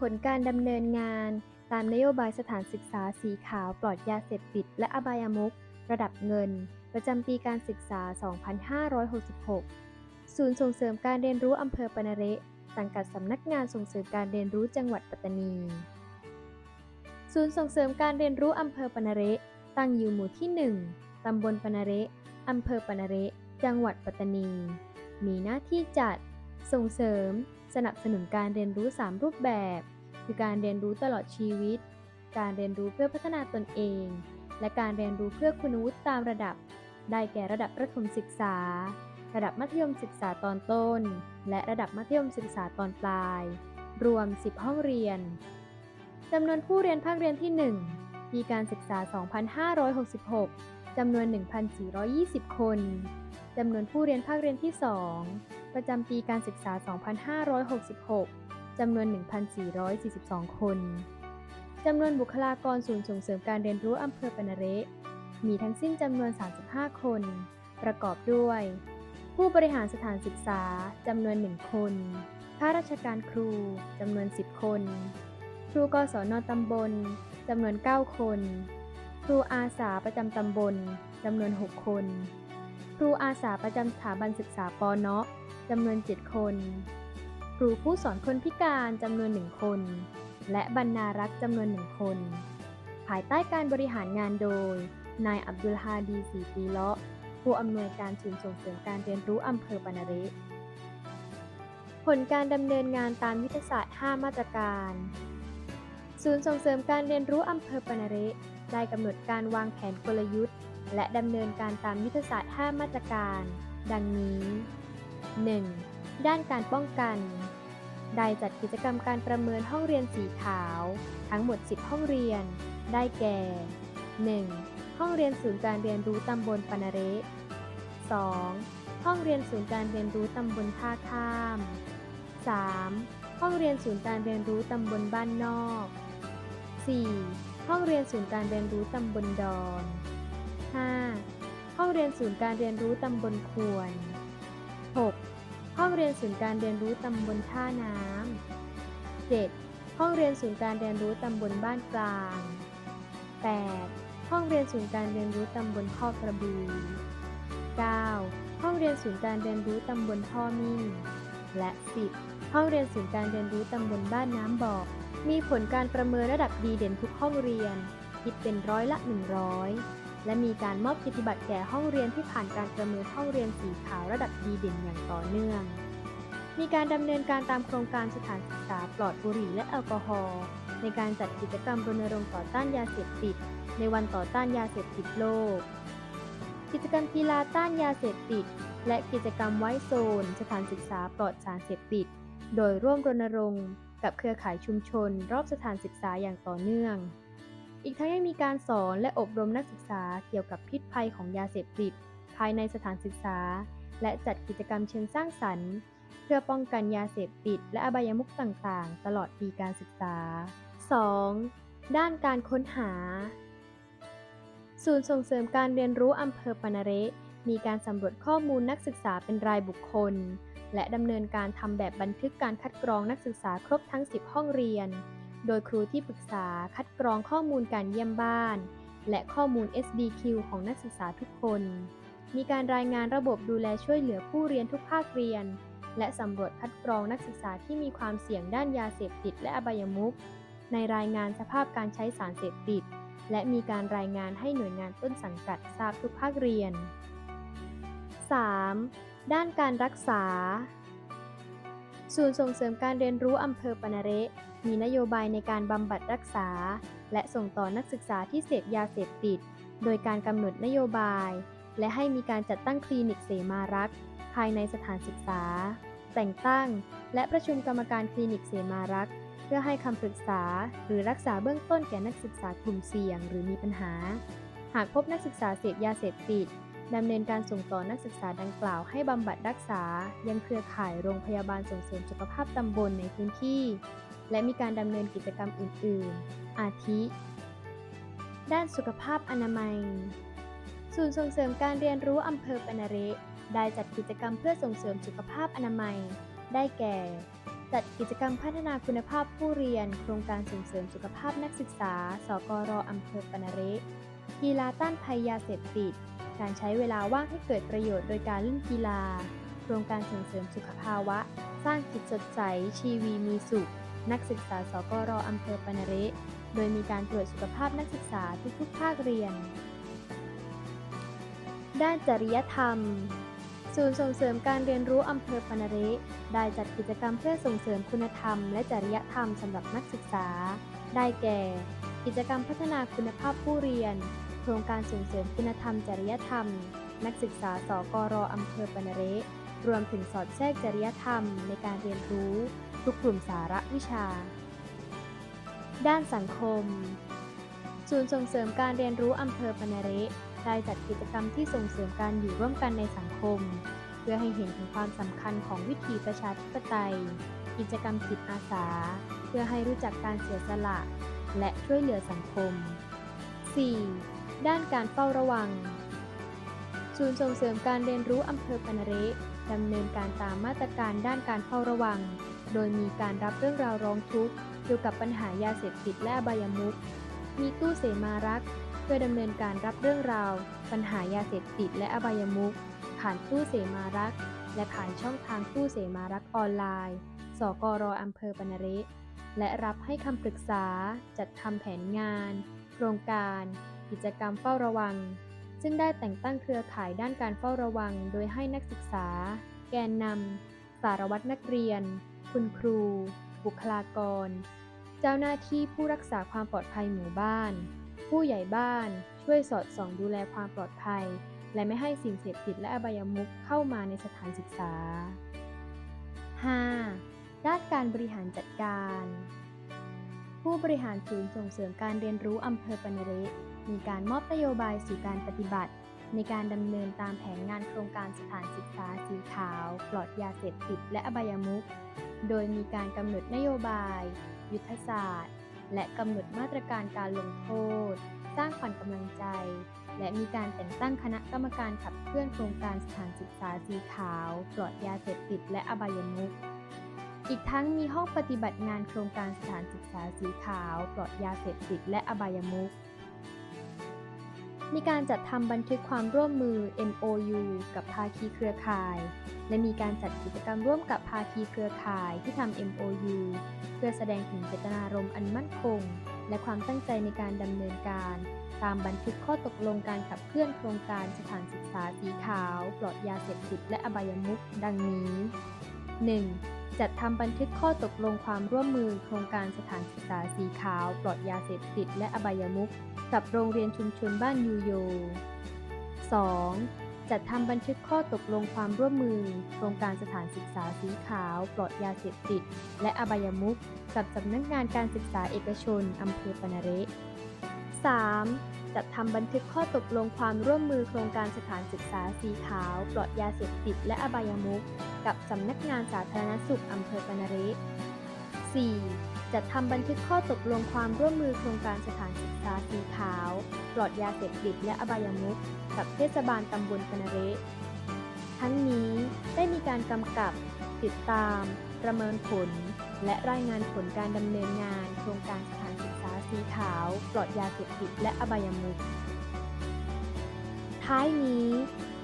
ผลการดำเนินงาน ตามนโยบายสถานศึกษาสีขาวปลอดยาเสพติด และอบายมุขระดับเงิน ประจำปีการศึกษา 2566 ศูนย์ส่งเสริมการเรียนรู้อำเภอปนเรสังกัดสำนักงานส่งเสริมการเรียนรู้จังหวัดปัตตานี ศูนย์ส่งเสริมการเรียนรู้อำเภอปนเรตั้งอยู่หมู่ที่ 1 ตำบลปนเรอำเภอปนเรจังหวัดปัตตานี มีหน้าที่จัด ส่งเสริม สนับสนุนการเรียนรู้ 3 รูปแบบ คือการเรียนรู้ตลอดชีวิต การเรียนรู้เพื่อพัฒนาตนเอง และการเรียนรู้เพื่อคุณวุฒิตามระดับ ได้แก่ระดับประถมศึกษา ระดับมัธยมศึกษาตอนต้น และระดับมัธยมศึกษาตอนปลาย รวม 10 ห้องเรียนจำนวนผู้เรียนภาคเรียนที่ 1 ปีการศึกษา 2566จำนวน 1,420 คน จำนวนผู้เรียนภาคเรียนที่ 2 ประจำปีการศึกษา 2566 จำนวน 1,442 คน จำนวนบุคลากรศูนย์ส่งเสริมการเรียนรู้อำเภอปนเระมีทั้งสิ้นจำนวน 35 คน ประกอบด้วย ผู้บริหารสถานศึกษา จำนวน 1 คนข้าราชการครู จำนวน 10 คน ครูกศนตำบล จำนวน 9 คน ครูอาสาประจำตำบล จำนวน 6 คน ครูอาสาประจำสถาบันศึกษาปเนาะ จำนวน 7 คน ครูผู้สอนคนพิการจำนวน 1 คน และบรรณารักษ์จำนวน 1 คน ภายใต้การบริหารงานโดย นายอับดุลฮาดีสีปีเลาะ ผู้อำนวยการศูนย์ส่งเสริมการเรียนรู้อำเภอปานาเรผลการดำเนินงานตามยุทธศาสตร์ 5 มาตรการ ศูนย์ส่งเสริมการเรียนรู้อำเภอปานาเรได้กำหนดการวางแผนกลยุทธ์ และดำเนินการตามยุทธศาสตร์ 5 มาตรการ ดังนี้ 1. ด้านการป้องกัน ได้จัดกิจกรรมการประเมินห้องเรียนสีขาว ทั้งหมด 10 ห้องเรียน ได้แก่ 1. ห้องเรียนศูนย์การเรียนรู้ตำบลปานเระ 2. ห้องเรียนศูนย์การเรียนรู้ตำบลท่าข้าม 3. ห้องเรียนศูนย์การเรียนรู้ตำบลบ้านนอก 4. ห้องเรียนศูนย์การเรียนรู้ตำบลดอน 5. ห้องเรียนศูนย์การเรียนรู้ตำบลควน 6. ห้องเรียนศูนย์การเรียนรู้ตำบลท่าน้ำ 7. ห้องเรียนศูนย์การเรียนรู้ตำบลบ้านกลาง 8. ห้องเรียนศูนย์การเรียนรู้ตำบลข้อกระบือ 9. ห้องเรียนศูนย์การเรียนรู้ตำบลท่อมิ่ง และ 10. ห้องเรียนศูนย์การเรียนรู้ตำบลบ้านน้ำบอกมีผลการประเมินระดับดีเด่นทุกห้องเรียน คิดเป็นร้อยละ 100 และมีการมอบกิจบัตรแก่ห้องเรียนที่ผ่านการประเมินห้องเรียนสีขาวระดับดีเด่นอย่างต่อเนื่อง มีการดำเนินการตามโครงการสถานศึกษาปลอดบุหรี่และแอลกอฮอล์ในการจัดกิจกรรมรณรงค์ต่อต้านยาเสพติด ในวันต่อต้านยาเสพติดโลก กิจกรรมกีฬาต้านยาเสพติด และกิจกรรมไว้โซน สถานศึกษาปลอดสารเสพติด โดยร่วมรณรงค์กับเครือข่ายชุมชน รอบสถานศึกษาอย่างต่อเนื่อง อีกทั้งยังมีการสอนและอบรมนักศึกษาเกี่ยวกับพิษภัยของยาเสพติด ภายในสถานศึกษา และจัดกิจกรรมเชิงสร้างสรรค์ เพื่อป้องกันยาเสพติด และอบายมุขต่างๆ ตลอดปีการศึกษา 2. ด้านการค้นหา ศูนย์ส่งเสริมการเรียนรู้อำเภอปนเรมีการสำรวจข้อมูลนักศึกษาเป็นรายบุคคล และดำเนินการทำแบบบันทึกการคัดกรองนักศึกษาครบทั้ง 10 ห้องเรียน โดยครูที่ปรึกษาคัดกรองข้อมูลการเยี่ยมบ้าน และข้อมูล SDQ ของนักศึกษาทุกคน มีการรายงานระบบดูแลช่วยเหลือผู้เรียนทุกภาคเรียน และสำรวจคัดกรองนักศึกษาที่มีความเสี่ยงด้านยาเสพติดและอบายมุขในรายงานสภาพการใช้สารเสพติด และมีการรายงานให้หน่วยงานต้นสังกัดทราบทุกภาคเรียน 3. ด้านการรักษา ศูนย์ส่งเสริมการเรียนรู้อำเภอปนเรมีนโยบายในการบำบัดรักษา และส่งต่อนักศึกษาที่เสพยาเสพติด โดยการกำหนดนโยบาย และให้มีการจัดตั้งคลินิกเสมารักษ์ภายในสถานศึกษา แต่งตั้ง และประชุมกรรมการคลินิกเสมารักษ์เพื่อให้คำปรึกษาหรือรักษาเบื้องต้นแก่นักศึกษากลุ่มเสี่ยง หรือมีปัญหา หากพบนักศึกษาเสพยาเสพติด ดำเนินการส่งต่อนักศึกษาดังกล่าวให้บำบัดรักษา ยังเครือข่ายโรงพยาบาลส่งเสริมสุขภาพตำบลในพื้นที่ และมีการดำเนินกิจกรรมอื่น ๆ อาทิ ด้านสุขภาพอนามัย ศูนย์ส่งเสริมการเรียนรู้อำเภอปนเระได้จัดกิจกรรมเพื่อส่งเสริมสุขภาพอนามัย ได้แก่ จัดกิจกรรมพัฒนาคุณภาพผู้เรียน โครงการส่งเสริมสุขภาพนักศึกษา สกรอำเภอปนเรกีฬาต้านภัยยาเสพติด การใช้เวลาว่างให้เกิดประโยชน์โดยการเล่นกีฬา โครงการส่งเสริมสุขภาวะ สร้างจิตสดใส ชีวีมีสุข นักศึกษาสกรอำเภอปนเรโดยมีการตรวจสุขภาพนักศึกษาทุกๆภาคเรียน ด้านจริยธรรม ศูนย์ส่งเสริมการเรียนรู้อำเภอปนเรได้จัดกิจกรรมเพื่อส่งเสริมคุณธรรม และจริยธรรมสำหรับนักศึกษา ได้แก่ กิจกรรมพัฒนาคุณภาพผู้เรียน โครงการส่งเสริมคุณธรรมจริยธรรม นักศึกษาสกรอำเภอปนเรศรวมถึงสอดแทรกจริยธรรมในการเรียนรู้ ทุกกลุ่มสาระวิชา ด้านสังคม ศูนย์ส่งเสริมการเรียนรู้อำเภอปนเรศได้จัดกิจกรรมที่ส่งเสริมการอยู่ร่วมกันในสังคม เพื่อให้เห็นถึงความสำคัญของวิถีประชาธิปไตย กิจกรรมจิตอาสา เพื่อให้รู้จักการเสียสละ และช่วยเหลือสังคม 4. ด้านการเฝ้าระวัง ศูนย์ส่งเสริมการเรียนรู้อำเภอปนเรดำเนินการตามมาตรการด้านการเฝ้าระวัง โดยมีการรับเรื่องราวร้องทุกข์เกี่ยวกับปัญหายาเสพติดและอบายมุขมีตู้เสมารักเพื่อดำเนินการรับเรื่องราว ปัญหายาเสพติดและอบายมุขผ่านตู้เสมารักและผ่านช่องทางตู้เสมารักออนไลน์ สกรอำเภอปนเรและรับให้คำปรึกษา จัดทำแผนงาน โครงการ กิจกรรมเฝ้าระวัง ซึ่งได้แต่งตั้งเครือข่ายด้านการเฝ้าระวัง โดยให้นักศึกษา แกนนำสารวัตรนักเรียน คุณครู บุคลากร เจ้าหน้าที่ผู้รักษาความปลอดภัยหมู่บ้าน ผู้ใหญ่บ้านช่วยสอดส่องดูแลความปลอดภัย และไม่ให้สิ่งเสพติดและอบายมุขเข้ามาในสถานศึกษา 5. ด้านการบริหารจัดการ ผู้บริหารศูนย์ส่งเสริมการเรียนรู้อำเภอปนเรศ มีการมอบนโยบายสู่การปฏิบัติ ในการดำเนินตามแผนงานโครงการสถานศึกษาสีขาว ปลอดยาเสพติดและอบายมุข โดยมีการกำหนดนโยบาย ยุทธศาสตร์ และกำหนดมาตรการการลงโทษ สร้างขวัญกำลังใจ และมีการแต่งตั้งคณะกรรมการขับเคลื่อนโครงการสถานศึกษาสีขาว ปลอดยาเสพติดและอบายมุขอีกทั้งมีห้องปฏิบัติงานโครงการสถานศึกษาสีขาว ปลอดยาเสพติดและอบายมุข มีการจัดทำบันทึกความร่วมมือ MOU กับภาคีเครือข่าย และมีการจัดกิจกรรมร่วมกับภาคีเครือข่ายที่ทำ MOU เพื่อแสดงถึงเจตนารมณ์อันมั่นคง และความตั้งใจในการดำเนินการ ตามบันทึกข้อตกลงการขับเคลื่อนโครงการสถานศึกษาสีขาว ปลอดยาเสพติดและอบายมุขดังนี้ 1. จัดทำบันทึกข้อตกลงความร่วมมือโครงการสถานศึกษาสีขาว ปลอดยาเสพติดและอบายมุข กับโรงเรียนชุมชนบ้านยูโย 2. จัดทำบันทึกข้อตกลงความร่วมมือ โครงการสถานศึกษาสีขาว ปลอดยาเสพติด และอบายมุขกับสำนักงานการศึกษาเอกชนอำเภอปนาเร 3. จัดทำบันทึกข้อตกลงความร่วมมือโครงการสถานศึกษาสีขาว ปลอดยาเสพติด และอบายมุขกับสำนักงานสาธารณสุขอำเภอปนาเร 4. จัดทำบันทึกข้อตกลงความร่วมมือโครงการสถานศึกษาสีขาว ปลอดยาเสพติดและอบายมุขกับเทศบาลตำบลปนเรทั้งนี้ได้มีการกำกับ ติดตาม ประเมินผล และรายงานผลการดำเนินงาน โครงการสถานศึกษาสีขาว ปลอดยาเสพติดและอบายมุขท้ายนี้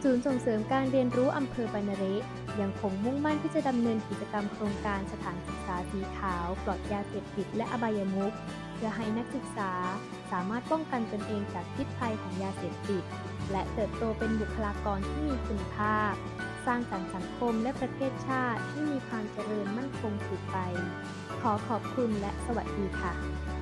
ศูนย์ส่งเสริมการเรียนรู้อำเภอปานเรยังคงมุ่งมั่นที่จะดำเนินกิจกรรมโครงการสถานศึก ษาสีขาว ปลอดยาเสพติดและอบายมุขเพื่อให้นักศึกษาสามารถป้องกันตนเองจากพิษภัยของยาเสพติด และเติบโตเป็นบุคลากรที่มีคุณภาพ สร้างสรรค์สังคมและประเทศชาติที่มีความเจริญมั่นคงสืบไป ขอขอบคุณและสวัสดีค่ะ